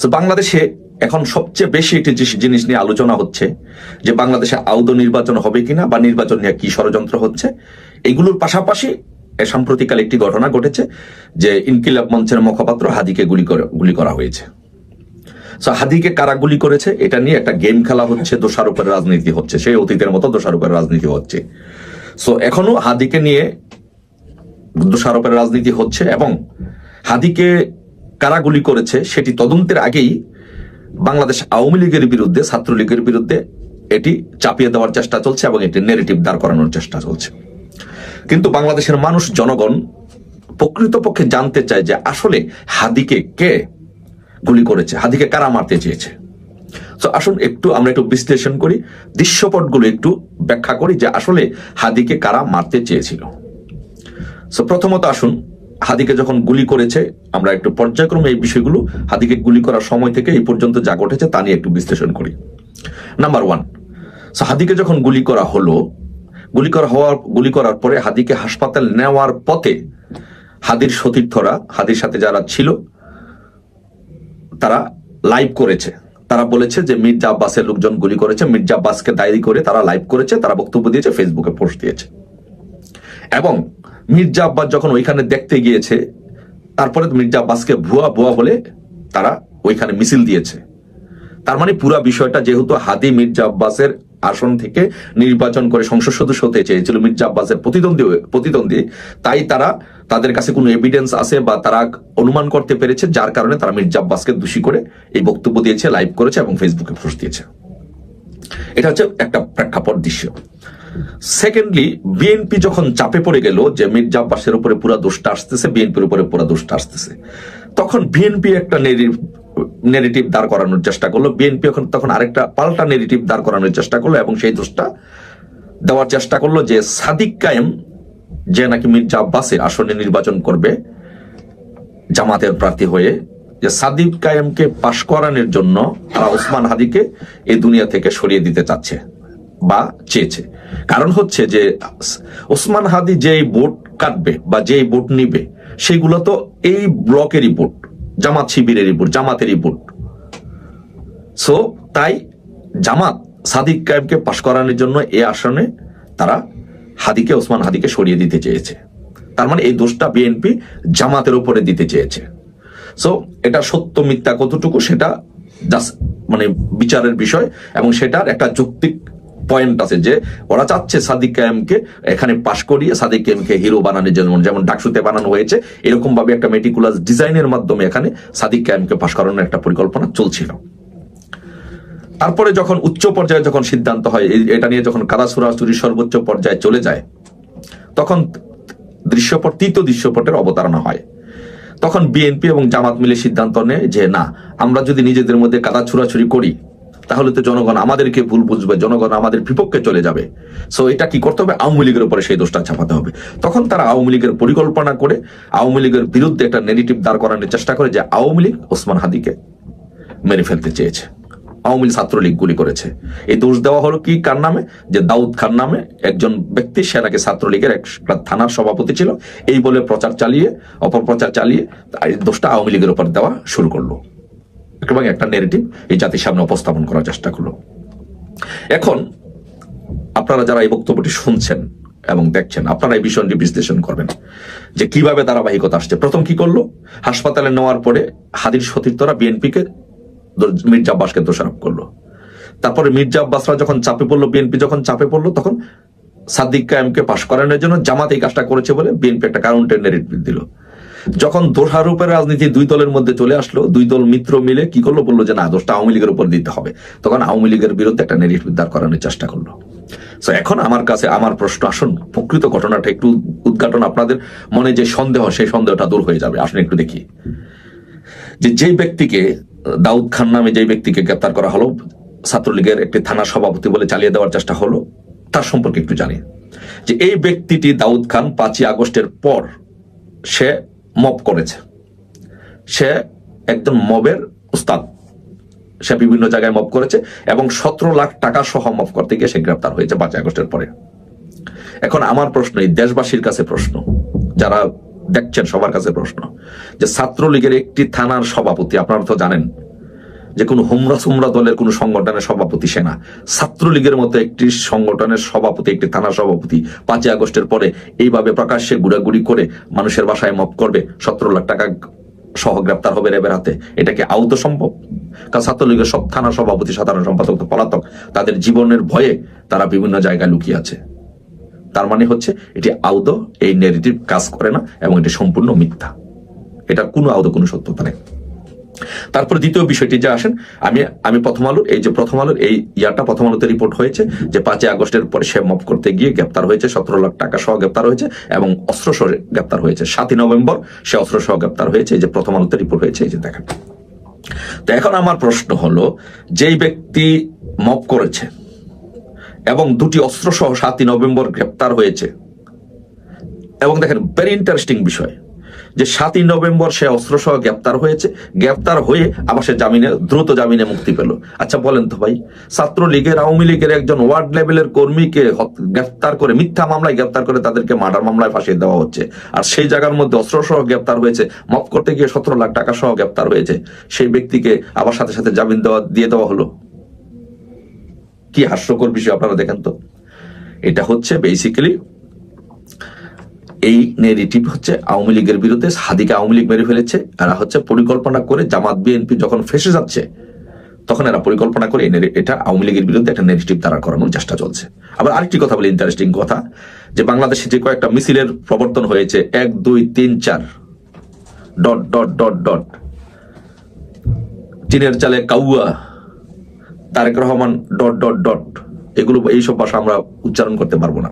তো বাংলাদেশে এখন সবচেয়ে বেশি একটি জিনিস নিয়ে আলোচনা হচ্ছে যে বাংলাদেশে আউদো নির্বাচন হবে কিনা বা নির্বাচন নিয়ে কি ষড়যন্ত্র হচ্ছে। এগুলোর পাশাপাশি সাম্প্রতিককালে একটি ঘটনা ঘটেছে যে ইনকিলাব মঞ্চের মুখপাত্র হাদিকে গুলি গুলি করা হয়েছে। সো হাদিকে কারা গুলি করেছে এটা নিয়ে একটা গেম খেলা হচ্ছে, দোষারোপের রাজনীতি হচ্ছে, সেই অতীতের মতো দোষারোপের রাজনীতি হচ্ছে। সো এখনও হাদিকে নিয়ে দোষারোপের রাজনীতি হচ্ছে এবং হাদিকে কারা গুলি করেছে সেটি তদন্তের আগেই বাংলাদেশ আওয়ামী লীগের বিরুদ্ধে, ছাত্রলীগের বিরুদ্ধে এটি চাপিয়ে দেওয়ার চেষ্টা চলছে এবং একটি নেগেটিভ দাঁড় করানোর চেষ্টা চলছে। কিন্তু বাংলাদেশের মানুষ, জনগণ প্রকৃতপক্ষে জানতে চায় যে আসলে হাদিকে কে গুলি করেছে, হাদিকে কারা মারতে চেয়েছে। তো আসুন একটু, আমরা একটু বিশ্লেষণ করি, দৃশ্যপটগুলো একটু ব্যাখ্যা করি যে আসলে হাদিকে কারা মারতে চেয়েছিল। সো প্রথমত আসুন হাদিকে যখন গুলি করেছে, আমরা একটু পর্যায়ক্রমে এই বিষয়গুলো হাদিকে গুলি করার সময় থেকে এই পর্যন্ত যা ঘটেছে তা নিয়ে একটু বিশ্লেষণ করি। নাম্বার ওয়ান হাদিকে যখন গুলি করা হলো, গুলি করা হওয়ার, গুলি করার পরে হাদিকে হাসপাতাল নেওয়ার পথে হাদির সতীর্থরা, হাদির সাথে যারা ছিল, তারা লাইভ করেছে। তারা বলেছে যে মির্জা আব্বাসের লোকজন গুলি করেছে, মির্জা আব্বাসকে দায়ী করে তারা লাইভ করেছে, তারা বক্তব্য দিয়েছে ফেসবুকে পোস্ট দিয়েছে। এবং মির্জা আব্বাস যখন ওইখানে দেখতে গিয়েছে, তারপরে মির্জা আব্বাসকে ভুয়া ভুয়া বলে তারা ওইখানে মিছিল দিয়েছে। তার মানে পুরো বিষয়টা যেহেতু হাদি মির্জা আব্বাসের আসন থেকে নির্বাচন করে সংসদ সদস্য হতে চেয়েছিল, মির্জা আব্বাসের প্রতিদ্বন্দ্বী প্রতিদ্বন্দ্বী, তাই তারা তাদের কাছে কোনো এভিডেন্স আছে বা তারা অনুমান করতে পেরেছে, যার কারণে তারা মির্জা আব্বাসকে দোষী করে এই বক্তব্য দিয়েছে লাইভ করেছে এবং ফেসবুকে পোস্ট দিয়েছে। এটা হচ্ছে একটা প্রেক্ষাপট দৃশ্য। সেকেন্ডলি বিএনপি যখন চাপে পড়ে গেল যে মির্জা আব্বাসের উপরে পুরা দোষটা আসতেছে বিএনপির উপরে পুরা দোষটা আসতেছে, তখন বিএনপি একটা নেগেটিভ দাঁড় করানোর চেষ্টা করল। বিএনপি এখন তখন আরেকটা পাল্টা নেগেটিভ দাঁড় করানোর চেষ্টা করল এবং সেই দোষটা দেওয়ার চেষ্টা করল যে সাদিক কায়েম, যে নাকি মির্জা আব্বাসের আসনে নির্বাচন করবে, জামাতের প্রার্থী হয়ে, যে সাদিক কায়েমকে পাশ করানোর জন্য তারা ওসমান হাদিকে এই দুনিয়া থেকে সরিয়ে দিতে চাচ্ছে। বা চেয়েছে। কারণ হচ্ছে যে, ওসমান হাদি যেই ভোট কাটবে বা যেই ভোট নিবে, সেগুলো তো এই ব্লকেরই ভোট জামাত শিবিরেরই ভোট জামাতেরই ভোট সো তাই জামাত সাদিক কায়েমকে পাশ করানোর জন্য এ আসনে তারা হাদিকে, ওসমান হাদিকে সরিয়ে দিতে চেয়েছে। তার মানে এই দোষটা বিএনপি জামাতের উপরে দিতে চেয়েছে। সো এটা সত্য মিথ্যা কতটুকু সেটা জাস্ট মানে বিচারের বিষয় এবং সেটার একটা যৌক্তিক পয়েন্ট আছে যে ওরা চাচ্ছে সাদিক কায়েমকে এখানে পাশ করিয়ে সাদিক কায়েমকে হিরো বানানোর জন্য, যেমন ডাকসুতে বানানো হয়েছে এরকম ভাবে একটা মেটিকুলাস ডিজাইনের মাধ্যমে এখানে সাদিক কায়েমকে পাশ করানোর একটা পরিকল্পনা চলছিল। তারপরে যখন উচ্চ পর্যায়ে যখন সিদ্ধান্ত হয় এটা নিয়ে যখন কাদাসুরাসুরি সর্বোচ্চ পর্যায়ে চলে যায়, তখন দৃশ্যপট তৃতীয় দৃশ্যপটের অবতারণা হয়। তখন বিএনপি এবং জামাত মিলে সিদ্ধান্ত নেয় যে, না, আমরা যদি নিজেদের মধ্যে কাদা ছুড়াছুরি করি তাহলে তো জনগণ আমাদেরকে ভুল বুঝবে, জনগণ আমাদের বিপক্ষে চলে যাবে। সো এটা কি করতে হবে? আওয়ামী লীগের উপরে সেই দোষটা চাপাতে হবে। তখন তারা আওয়ামী লীগের পরিকল্পনা করে, আওয়ামী লীগের বিরুদ্ধে একটা নেগেটিভ দাঁড় করানোর চেষ্টা করে যে আওয়ামী লীগ ওসমান হাদিকে মেরে ফেলতে চেয়েছে। আওয়ামী লীগ ছাত্রলীগ গুলি করেছে। এই দোষ দেওয়া হলো কি কার নামে? যে দাউদ খান নামে একজন ব্যক্তি, সে নাকি ছাত্রলীগের এক থানার সভাপতি ছিল। এই বলে প্রচার চালিয়ে, অপপ্রচার চালিয়ে দোষটা আওয়ামী লীগের উপর দেওয়া শুরু করল। এবং একটা নেগেটিভ এই জাতির সামনে উপস্থাপন করার চেষ্টা করল। এখন আপনারা যারা এই বক্তব্যটি শুনছেন এবং দেখছেন, আপনারা এই বিষয়টি বিশ্লেষণ করবেন যে কীভাবে ধারাবাহিকতা আসছে। প্রথম কি করল? হাসপাতালে নেওয়ার পরে হাদির সতীর্থরা বিএনপিকে মির্জা আব্বাসকে দোষারোপ করল। তারপরে মির্জা আব্বাসরা যখন চাপে পড়ল বিএনপি যখন চাপে পড়ল, তখন সাদিক কায়েমকে পাশ করানোর জন্য জামাত এই কাজটা করেছে বলে বিএনপি একটা কাউন্টার নেগেটিভ দিল। যখন দোষারোপের রাজনীতি দুই দলের মধ্যে চলে আসলো, দুই দল মিত্র মিলে কি করল? বলল যে, না, দোষটা আওয়ামী লীগের উপর দিতে হবে। তখন আওয়ামী লীগের বিরুদ্ধে একটা নেগেটিভ দাঁড় করানোর চেষ্টা করল। তো এখন আমার কাছে আমার প্রশ্ন, আসুন, প্রকৃত ঘটনাটা একটু উদ্ঘাটন আপনাদের মনে যে সন্দেহ, সেই সন্দেহটা দূর হয়ে যাবে। আসুন একটু দেখি। যে, যেই ব্যক্তিকে, দাউদ খান নামে যেই ব্যক্তিকে গ্রেপ্তার করা হলো, ছাত্রলীগের একটি থানা সভাপতি বলে চালিয়ে দেওয়ার চেষ্টা হলো, তার সম্পর্কে একটু জানি। যে, এই ব্যক্তিটি দাউদ খান পাঁচই আগস্টের পর সে মব করেছে। সে একজন মবের উস্তাদ। সে বিভিন্ন জায়গায় মব করেছে এবং সতেরো লাখ টাকা সহ মব করতে গিয়ে সে গ্রেপ্তার হয়েছে পাঁচই আগস্টের পরে। এখন আমার প্রশ্ন, এই দেশবাসীর কাছে প্রশ্ন, যারা দেখছেন সবার কাছে প্রশ্ন, যে ছাত্রলীগের একটি থানার সভাপতি, আপনারা তো জানেন যে কোনো হোমরা সুমরা দলের কোনো সংগঠনের সভাপতি সেনা ছাত্রলীগের মতো একটি সংগঠনের সভাপতি, একটি থানা সভাপতি পাঁচই আগস্টের পরে এইভাবে প্রকাশ্যে ঘুরাঘুরি করে মানুষের বাসায় মপ করবে, সতেরো লাখ টাকা সহ গ্রেপ্তার হবে র্যাবের হাতে। এটা কি আউত সম্ভব? কারণ ছাত্রলীগের সব থানা সভাপতি, সাধারণ সম্পাদক তো পলাতক, তাদের জীবনের ভয়ে তারা বিভিন্ন জায়গায় লুকিয়ে আছে। তার মানে হচ্ছে এটি আউদ এই নেগেটিভ কাজ করে না এবং এটি সম্পূর্ণ মিথ্যা। এটা কোনো আউদ কোনো সত্যতা নেই। তারপরে দ্বিতীয় বিষয়টি যে আসেন, আমি আমি প্রথম আলোর, এই যে প্রথম আলোর, এই ইয়াটা প্রথম আলোতে রিপোর্ট হয়েছে যে পাঁচই আগস্টের পরে সে মপ করতে গিয়ে গ্রেপ্তার হয়েছে, সতেরো লাখ টাকা সহ গ্রেপ্তার হয়েছে এবং অস্ত্র সহ গ্রেপ্তার হয়েছে। সাতই নভেম্বর সে অস্ত্র সহ গ্রেপ্তার হয়েছে, এই যে প্রথম আলোতে রিপোর্ট হয়েছে, এই যে দেখেন। তো এখন আমার প্রশ্ন হলো, যেই ব্যক্তি মপ করেছে এবং দুটি অস্ত্র সহ সাতই নভেম্বর গ্রেপ্তার হয়েছে, এবং দেখেন ভেরি ইন্টারেস্টিং বিষয় যে সাতই নভেম্বর সে অস্ত্র সহ গ্রেপ্তার হয়েছে। গ্রেপ্তার হয়ে আবার সে জামিনে, দ্রুত জামিনে মুক্তি পেল। আচ্ছা বলেন তো ভাই, ছাত্রলীগের, আওয়ামী লীগের একজন ওয়ার্ড লেভেলের কর্মীকে গ্রেপ্তার করে, মিথ্যা মামলায় গ্রেপ্তার করে তাদেরকে মার্ডার মামলায় ফাঁসিয়ে দেওয়া হচ্ছে। আর সেই জায়গার মধ্যে অস্ত্র সহ গ্রেপ্তার হয়েছে। মাফ করতে গিয়ে সতেরো লাখ টাকা সহ গ্রেপ্তার হয়েছে। সেই ব্যক্তিকে আবার সাথে সাথে জামিন দেওয়া, দিয়ে দেওয়া হলো। কি হাস্যকর বিষয় আপনারা দেখেন তো। এটা হচ্ছে বেসিক্যালি এই নেগেটিভ হচ্ছে আওয়ামী লীগের বিরুদ্ধে হাদিকে আওয়ামী লীগ মেরে ফেলেছে। এরা হচ্ছে পরিকল্পনা করে জামাত বিএনপি যখন ফেসে যাচ্ছে, তখন এরা পরিকল্পনা করে এটা আওয়ামী লীগের বিরুদ্ধে একটা নেগেটিভ দ্বারা করানোর চেষ্টা চলছে। আবার আরেকটি কথা বলি ইন্টারেস্টিং কথা, যে বাংলাদেশে যে কয়েকটা মিছিলের প্রবর্তন হয়েছে, এক, দুই, তিন, চার, ডট ডট ডট ডট চীনের চালে কাউয়া, Tarique Rahman, dot dot dot, এগুলো, এইসব ভাষা আমরা উচ্চারণ করতে পারব না।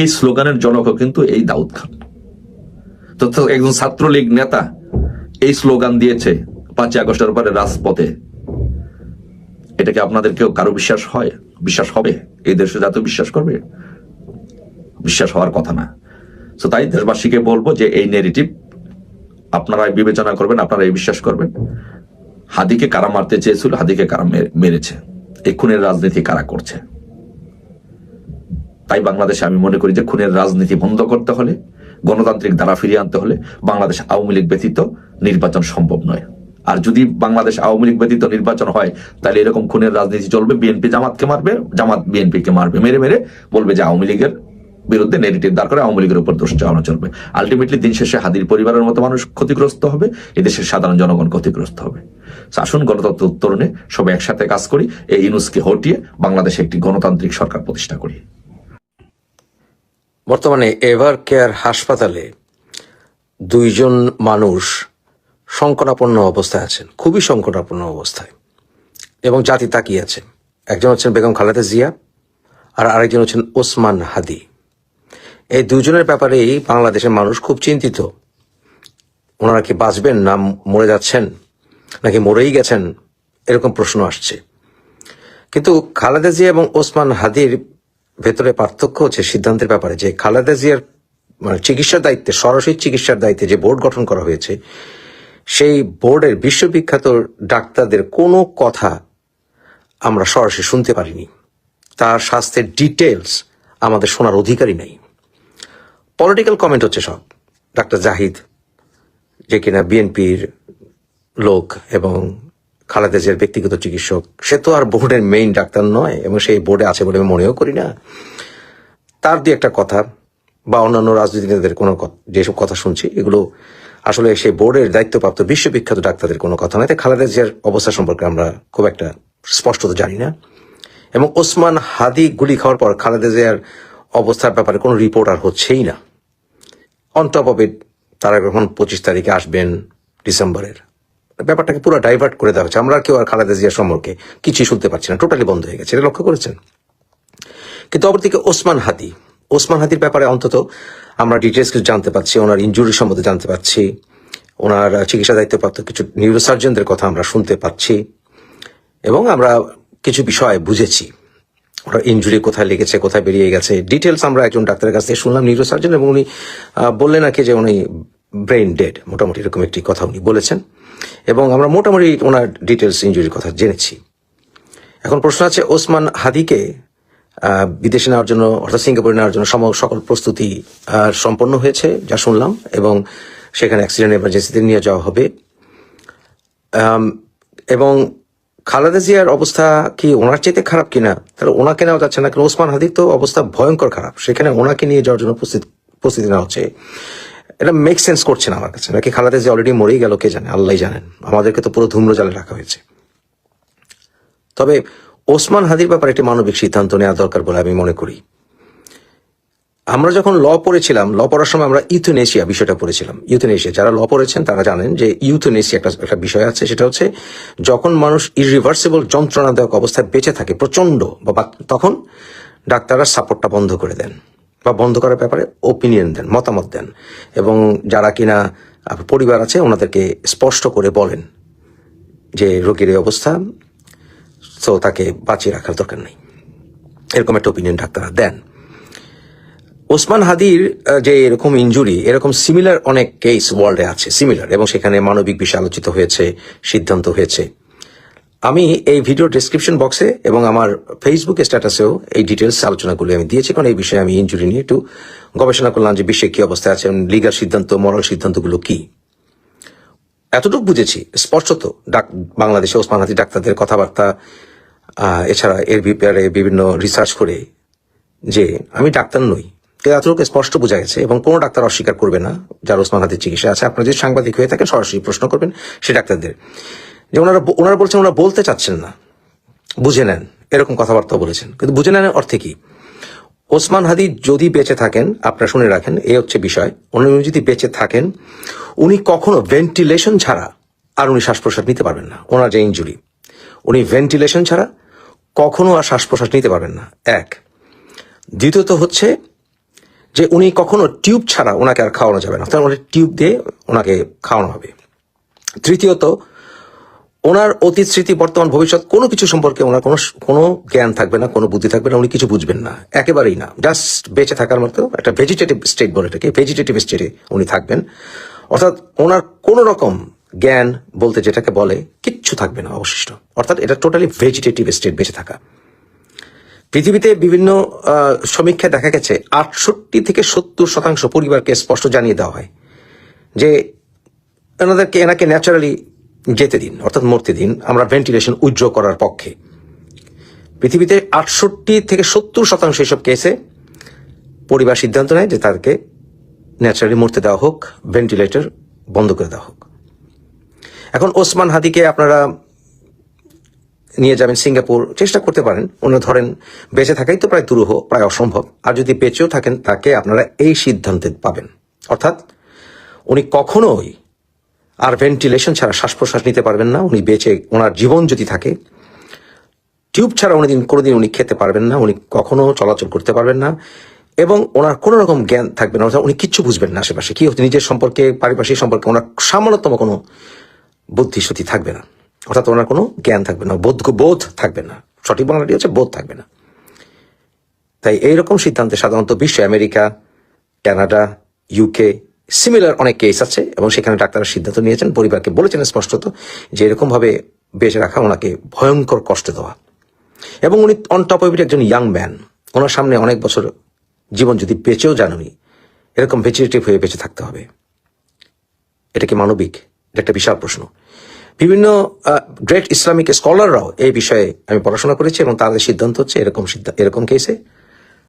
এই স্লোগানের জনকও কিন্তু এই দাউদ খান। তো একজন ছাত্রলীগ নেতা এই স্লোগান দিয়েছে পাঁচই আগস্টের পরে রাজপথে। এটাকে আপনাদের কেউ কারও বিশ্বাস হয়? বিশ্বাস হবে? এই দেশে জাতীয় বিশ্বাস করবে, বিশ্বাস হওয়ার কথা না। তো তাই দেশবাসীকে বলব যে এই নেগেটিভ আপনারা বিবেচনা করবেন আপনারা এই বিশ্বাস করবেন। হাদিকে কারা মারতে চেয়েছিল, হাদিকে কারা মেরেছে। এই খুনের রাজনীতি কারা করছে? তাই বাংলাদেশে আমি মনে করি যে খুনের রাজনীতি বন্ধ করতে হলে, গণতান্ত্রিক ধারা ফিরিয়ে আনতে হলে বাংলাদেশ আওয়ামী লীগ ব্যতীত নির্বাচন সম্ভব নয়। আর যদি বাংলাদেশ আওয়ামী লীগ ব্যতীত নির্বাচন হয়, তাহলে এরকম খুনের রাজনীতি চলবে, বিএনপি জামাতকে মারবে, জামাত বিএনপিকে মারবে, মেরে মেরে বলবে যে আওয়ামী লীগের বিরুদ্ধে নেগেটিভ দাঁড় করে আওয়ামী লীগের উপর দোষ চালানো চলবে। আলটিমেটলি দিন শেষে হাদির পরিবারের মতো মানুষ ক্ষতিগ্রস্ত হবে, এদেশের সাধারণ জনগণ ক্ষতিগ্রস্ত হবে। আসুন গণতন্ত্র উত্তরণে সবাই একসাথে কাজ করি, এই ইনুসকে হটিয়ে বাংলাদেশে একটি গণতান্ত্রিক সরকার প্রতিষ্ঠা করি। বর্তমানে এভার কেয়ার হাসপাতালে দুইজন মানুষ সংকটাপন্ন অবস্থায় আছেন, খুবই সংকটাপন্ন অবস্থায়। এবং জাতি তাকিয়ে আছেন একজন হচ্ছেন বেগম খালেদা জিয়া আর আরেকজন হচ্ছেন ওসমান হাদি। এই দুজনের ব্যাপারেই বাংলাদেশের মানুষ খুব চিন্তিত। ওনারা কি বাঁচবেন না মরে যাচ্ছেন, নাকি মরেই গেছেন, এরকম প্রশ্ন আসছে। কিন্তু খালেদা জিয়া এবং ওসমান হাদির ভেতরে পার্থক্য হচ্ছে সিদ্ধান্তের ব্যাপারে যে খালেদা জিয়ার মানে চিকিৎসার দায়িত্বে, সরাসরি চিকিৎসার দায়িত্বে যে বোর্ড গঠন করা হয়েছে, সেই বোর্ডের বিশ্ববিখ্যাত ডাক্তারদের কোনো কথা আমরা সরাসরি শুনতে পারিনি। তার স্বাস্থ্যের ডিটেলস আমাদের শোনার অধিকারই নেই। পলিটিক্যাল কমেন্ট হচ্ছে সব। ডাক্তার জাহিদ, যে কিনা বিএনপির লোক এবং খালেদা জিয়ার ব্যক্তিগত চিকিৎসক, সে তো আর বোর্ডের মেইন ডাক্তার নয় এবং সেই বোর্ডে আছে বলে আমি মনেও করি না। তার দিয়ে একটা কথা, বা অন্যান্য রাজনীতিবিদদের কোনো ক- যেসব কথা শুনছি, এগুলো আসলে সেই বোর্ডের দায়িত্বপ্রাপ্ত বিশ্ববিখ্যাত ডাক্তারদের কোনো কথা নয়। তাই খালেদা জিয়ার অবস্থা সম্পর্কে আমরা খুব একটা স্পষ্টত জানি না। এবং ওসমান হাদি গুলি খাওয়ার পর খালেদা জিয়ার অবস্থার ব্যাপারে কোনো রিপোর্ট আর হচ্ছেই না। অন টপ তারা যখন পঁচিশ তারিখে আসবেন, ডিসেম্বরের ব্যাপারটাকে পুরো ডাইভার্ট করে দেওয়া হচ্ছে আমরা কেউ আর খালেদা জিয়া সম্পর্কে কিছুই শুনতে পাচ্ছি না। টোটালি বন্ধ হয়ে গেছে। এটা লক্ষ্য করেছেন? কিন্তু অপরদিকে ওসমান হাদি। ওসমান হাদির ব্যাপারে অন্তত আমরা ডিটেলস কিছু জানতে পারছি ওনার ইনজুরি সম্বন্ধে জানতে পারছি ওনার চিকিৎসা দায়িত্বপ্রাপ্ত কিছু নিউরোসার্জনদের কথা আমরা শুনতে পাচ্ছি, এবং আমরা কিছু বিষয় বুঝেছি। ওরা ইনজুরি কোথায় লেগেছে, কোথায় বেরিয়ে গেছে। ডিটেলস আমরা একজন ডাক্তারের কাছ থেকে শুনলাম নিউরোসার্জন এবং উনি বললেন নাকি যে উনি ব্রেন ডেড মোটামুটি এরকম একটি কথা উনি বলেছেন। এবং আমরা মোটামুটি ওনার ডিটেলস ইঞ্জুরির কথা জেনেছি। এখন প্রশ্ন আছে, ওসমান হাদিকে বিদেশে নেওয়ার জন্য অর্থাৎ সিঙ্গাপুরে নেওয়ার জন্য সকল প্রস্তুতি সম্পন্ন হয়েছে, যা শুনলাম, এবং সেখানে অ্যাক্সিডেন্ট এমার্জেন্সিতে নিয়ে যাওয়া হবে। এবং খালেদা জিয়ার অবস্থা কি ওনার চাইতে খারাপ কিনা? তাহলে ওনাকে নেওয়া যাচ্ছে না, কারণ ওসমান হাদির তো অবস্থা ভয়ঙ্কর খারাপ। সেখানে ওনাকে নিয়ে যাওয়ার জন্য প্রস্তুত- প্রস্তুতি নেওয়া হচ্ছে। এটা মেক সেন্স করছে না আমার কাছে। নাকি খালেদা যে অলরেডি মরেই গেল, কে জানে? আল্লাহ জানেন। আমাদেরকে তো পুরো ধূম্র জালে রাখা হয়েছে। তবে ওসমান হাদির ব্যাপারে একটি মানবিক সিদ্ধান্ত নেওয়া দরকার বলে আমি মনে করি। আমরা যখন ল পড়েছিলাম, ল পড়ার সময় আমরা ইউথনেশিয়া বিষয়টা পড়েছিলাম। ইউথনেশিয়া, যারা ল পড়েছেন, তারা জানেন যে ইউথনেশিয়া একটা একটা বিষয় আছে, সেটা হচ্ছে যখন মানুষ ইরিভার্সিবল যন্ত্রণাদায়ক অবস্থায় বেঁচে থাকে প্রচণ্ড বা বা- তখন ডাক্তাররা সাপোর্টটা বন্ধ করে দেন। বা বন্ধ করার ব্যাপারে ওপিনিয়ন দেন, মতামত দেন। এবং যারা কিনা পরিবার আছে, ওনাদেরকে স্পষ্ট করে বলেন যে রোগীর এই অবস্থা, তো তাকে বাঁচিয়ে রাখার দরকার নেই। এরকম একটা ওপিনিয়ন ডাক্তাররা দেন। ওসমান হাদির যে এরকম ইনজুরি এরকম সিমিলার অনেক কেস ওয়ার্ল্ডে আছে সিমিলার এবং সেখানে মানবিক বিষয় আলোচিত হয়েছে, সিদ্ধান্ত হয়েছে। আমি এই ভিডিও ডিসক্রিপশন বক্সে এবং আমার ফেসবুক স্ট্যাটাসেও এই ডিটেলস আলোচনাগুলি আমি দিয়েছি। কারণ এই বিষয়ে আমি ইঞ্জুরি নিয়ে একটু গবেষণা করলাম যে বিশ্বে কি অবস্থায় আছে লিগার সিদ্ধান্ত মরাল সিদ্ধান্তগুলো কি। এতটুকু বুঝেছি স্পষ্টত ডাক, বাংলাদেশে ওসমান হাদি ডাক্তারদের কথাবার্তা এছাড়া এর ব্যাপারে বিভিন্ন রিসার্চ করে যে আমি ডাক্তার নই। এতটুকু স্পষ্ট বোঝা গেছে, এবং কোনো ডাক্তার অস্বীকার করবে না যার ওসমান হাতের চিকিৎসা আছে। আপনারা যদি সাংবাদিক হয়ে থাকেন, সরাসরি প্রশ্ন করবেন সে ডাক্তারদের। যে ওনারা ওনারা বলছেন ওনারা বলতে চাচ্ছেন না। বুঝে নেন, এরকম কথাবার্তা বলেছেন। কিন্তু বুঝে নেন অর্থে কি? ওসমান হাদি যদি বেঁচে থাকেন, আপনারা শুনে রাখেন এই হচ্ছে বিষয়, উনি যদি বেঁচে থাকেন, উনি কখনো ভেন্টিলেশন ছাড়া আর উনি শ্বাস প্রশ্বাস নিতে পারবেন না। ওনার যে ইঞ্জুরি উনি ভেন্টিলেশন ছাড়া কখনো আর শ্বাস প্রশ্বাস নিতে পারবেন না। এক। দ্বিতীয়ত হচ্ছে যে উনি কখনো টিউব ছাড়া ওনাকে আর খাওয়ানো যাবে না। তার টিউব দিয়ে ওনাকে খাওয়ানো হবে। তৃতীয়ত ওনার অতীত স্মৃতি, বর্তমান ভবিষ্যৎ, কোনো কিছু সম্পর্কে ওনার কোনো কোনো জ্ঞান থাকবে না, কোনো বুদ্ধি থাকবে না, উনি কিছু বুঝবেন না। একেবারেই না। জাস্ট বেঁচে থাকার মতো একটা ভেজিটেটিভ স্টেট বলে এটাকে ভেজিটেটিভ স্টেটে উনি থাকবেন। অর্থাৎ ওনার কোনো রকম জ্ঞান বলতে যেটাকে বলে, কিচ্ছু থাকবে না অবশিষ্ট। অর্থাৎ এটা টোটালি ভেজিটেটিভ স্টেট বেঁচে থাকা। পৃথিবীতে বিভিন্ন সমীক্ষায় দেখা গেছে, আটষট্টি থেকে সত্তর শতাংশ পরিবারকে স্পষ্ট জানিয়ে দেওয়া হয় যে, এনাদেরকে, এনাকে ন্যাচারালি যেতে দিন, অর্থাৎ মরতে দিন, আমরা ভেন্টিলেশন উইথড্র করার পক্ষে। পৃথিবীতে আটষট্টি থেকে সত্তর শতাংশ এসব কেসে পরিবার সিদ্ধান্ত নেয় যে তাদেরকে ন্যাচারালি মরতে দেওয়া হোক ভেন্টিলেটর বন্ধ করে দেওয়া হোক। এখন ওসমান হাদিকে আপনারা নিয়ে যাবেন সিঙ্গাপুর, চেষ্টা করতে পারেন। ওনারা ধরেন, বেঁচে থাকাই তো প্রায় দুরূহ, প্রায় অসম্ভব। আর যদি বেঁচেও থাকেন, তাকে আপনারা এই সিদ্ধান্তে পাবেন। অর্থাৎ উনি কখনোই আর ভেন্টিলেশন ছাড়া শ্বাস প্রশ্বাস নিতে পারবেন না, উনি বেঁচে, ওনার জীবন যদি থাকে টিউব ছাড়া উনি দিন, কোনোদিন উনি খেতে পারবেন না, উনি কখনো চলাচল করতে পারবেন না, এবং ওনার কোনো রকম জ্ঞান থাকবে না, অর্থাৎ উনি কিচ্ছু বুঝবেন না আশেপাশে। কি হচ্ছে, নিজের সম্পর্কে, পারিপার্শ্বিক সম্পর্কে, ওনার সামান্যতম কোনো বুদ্ধি শুদ্ধি থাকবে না। অর্থাৎ ওনার কোনো জ্ঞান থাকবে না, বোধ বোধ থাকবে না। সঠিক বাংলাটি হচ্ছে বোধ থাকবে না। তাই এইরকম সিদ্ধান্তে সাধারণত বিশ্ব আমেরিকা, কানাডা ইউকে সিমিলার অনেক কেস আছে এবং সেখানে ডাক্তাররা সিদ্ধান্ত নিয়েছেন, পরিবারকে বলেছেন স্পষ্টত যে এরকম ভাবে বেঁচে রাখা ওনাকে ভয়ঙ্কর কষ্ট দেওয়া। এবং উনি অন টপ অফ একজন ইয়াং ম্যান ওনার সামনে অনেক বছর জীবন যদি বেঁচেও জানুনি এরকম ভেজিটেটিভ হয়ে বেঁচে থাকতে হবে। এটা কি মানবিক? এটা একটা বিশাল প্রশ্ন। বিভিন্ন গ্রেট ইসলামিক স্কলাররাও এই বিষয়ে আমি পড়াশোনা করেছি এবং তাদের সিদ্ধান্ত হচ্ছে এরকম সিদ্ধা- এরকম কেসে